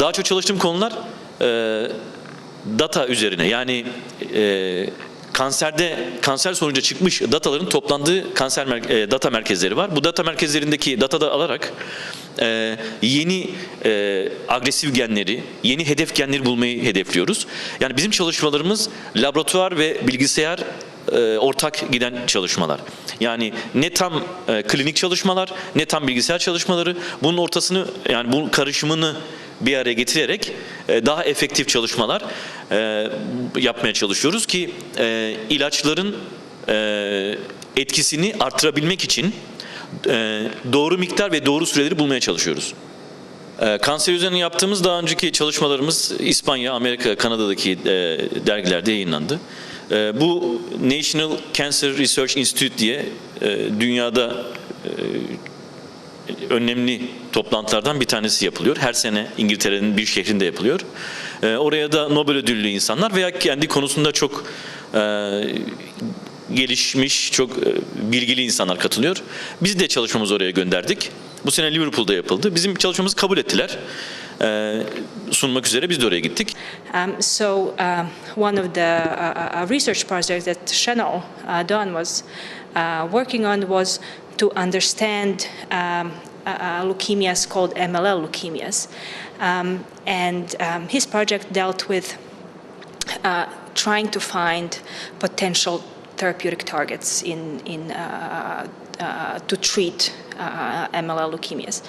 Daha çok çalıştığım konular e, data üzerine. Yani e, kanserde kanser sonucu çıkmış dataların toplandığı kanser e, data merkezleri var. Bu data merkezlerindeki datada alarak e, yeni e, agresif genleri, yeni hedef genleri bulmayı hedefliyoruz. Yani bizim çalışmalarımız laboratuvar ve bilgisayar e, ortak giden çalışmalar. Yani ne tam e, klinik çalışmalar ne tam bilgisayar çalışmaları bunun ortasını yani bunun karışımını bir araya getirerek e, daha efektif çalışmalar e, yapmaya çalışıyoruz ki e, ilaçların etkisini artırabilmek için doğru miktar ve doğru süreleri bulmaya çalışıyoruz. Kanser üzerine yaptığımız daha önceki çalışmalarımız İspanya, Amerika, Kanada'daki dergilerde yayınlandı. Bu National Cancer Research Institute diye dünyada önemli toplantılardan bir tanesi yapılıyor. Her sene İngiltere'nin bir şehrinde yapılıyor. E, Oraya da Nobel ödüllü insanlar veya kendi konusunda çok e, gelişmiş, çok e, bilgili insanlar katılıyor. Biz de çalışmamızı oraya gönderdik. Bu sene Liverpool'da yapıldı. Bizim çalışmamızı kabul ettiler. E, sunmak üzere biz de oraya gittik. Um, so um, one of the uh, uh, research projects that Chanel uh, done was uh, working on was to understand um, uh, uh, leukemias called MLL leukemias, um, and um, his project dealt with uh, trying to find potential therapeutic targets in in uh, uh, to treat uh, MLL leukemias.